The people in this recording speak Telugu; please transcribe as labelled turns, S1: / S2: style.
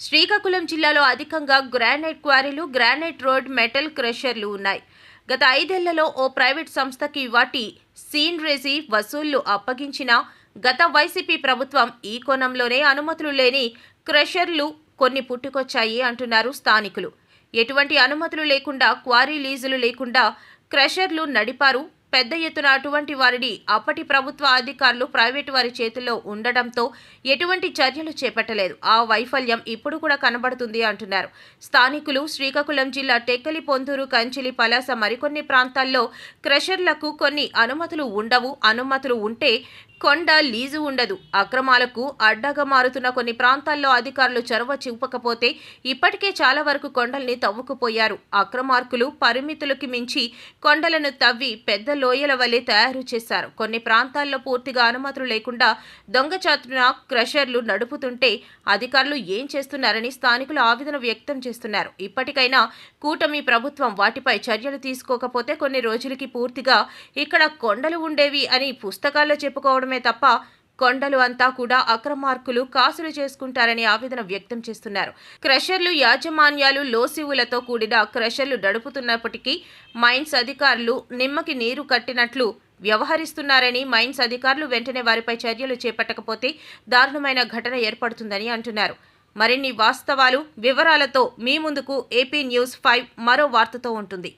S1: శ్రీకాకుళం జిల్లాలో అధికంగా గ్రానైట్ క్వారీలు గ్రానైట్ రోడ్ మెటల్ క్రషర్లు ఉన్నాయి. గత ఐదేళ్ళలో ఓ ప్రైవేట్ సంస్థకి వాటి సీన్రేజీ వసూళ్ళు అప్పగించిన గత వైసీపీ ప్రభుత్వం ఈ కోణంలోనే అనుమతులు లేని క్రషర్లు కొన్ని పుట్టుకొచ్చాయి అంటున్నారు స్థానికులు. ఎటువంటి అనుమతులు లేకుండా క్వారీ లీజులు లేకుండా క్రషర్లు నడిపారు పెద్ద ఎత్తున అటువంటి వారిని అప్పటి ప్రభుత్వ అధికారులు ప్రైవేటు వారి చేతుల్లో ఉండడంతో ఎటువంటి చర్యలు చేపట్టలేదు. ఆ వైఫల్యం ఇప్పుడు కూడా కనబడుతుంది అంటున్నారు. స్థానికులు శ్రీకాకుళం జిల్లా టెక్కలి పొందూరు కంచిలి పలాస మరికొన్ని ప్రాంతాల్లో క్రషర్లకు కొన్ని అనుమతులు ఉండవు. అనుమతులు ఉంటే కొండ లీజు ఉండదు. అక్రమాలకు అడ్డగా మారుతున్న కొన్ని ప్రాంతాల్లో అధికారులు చొరవ చూపకపోతే ఇప్పటికే చాలా వరకు కొండల్ని తవ్వుకుపోయారు. అక్రమార్కులు పరిమితులకి మించి కొండలను తవ్వి పెద్ద లోయల వలె తయారు చేశారు. కొన్ని ప్రాంతాల్లో పూర్తిగా అనుమతులు లేకుండా దొంగచాతున క్రషర్లు నడుపుతుంటే అధికారులు ఏం చేస్తున్నారని స్థానికులు ఆవేదన వ్యక్తం చేస్తున్నారు. ఇప్పటికైనా కూటమి ప్రభుత్వం వాటిపై చర్యలు తీసుకోకపోతే కొన్ని రోజులకి పూర్తిగా ఇక్కడ కొండలు ఉండేవి అని పుస్తకాల్లో చెప్పుకోవడం మాత్రమే తప్ప కొండలు అంతా కూడా అక్రమార్కులు కాసులు చేసుకుంటారని ఆవేదన వ్యక్తం చేస్తున్నారు. క్రషర్లు యాజమాన్యాలు లోసివులతో కూడిన క్రషర్లు నడుపుతున్నప్పటికీ మైన్స్ అధికారులు నిమ్మకి నీరు కట్టినట్లు వ్యవహరిస్తున్నారని మైన్స్ అధికారులు వెంటనే వారిపై చర్యలు చేపట్టకపోతే దారుణమైన ఘటన ఏర్పడుతుందని అంటున్నారు. మరిన్ని వాస్తవాలు వివరాలతో మీ ముందుకు ఏపీ న్యూస్ ఫైవ్ మరో వార్తతో ఉంటుంది.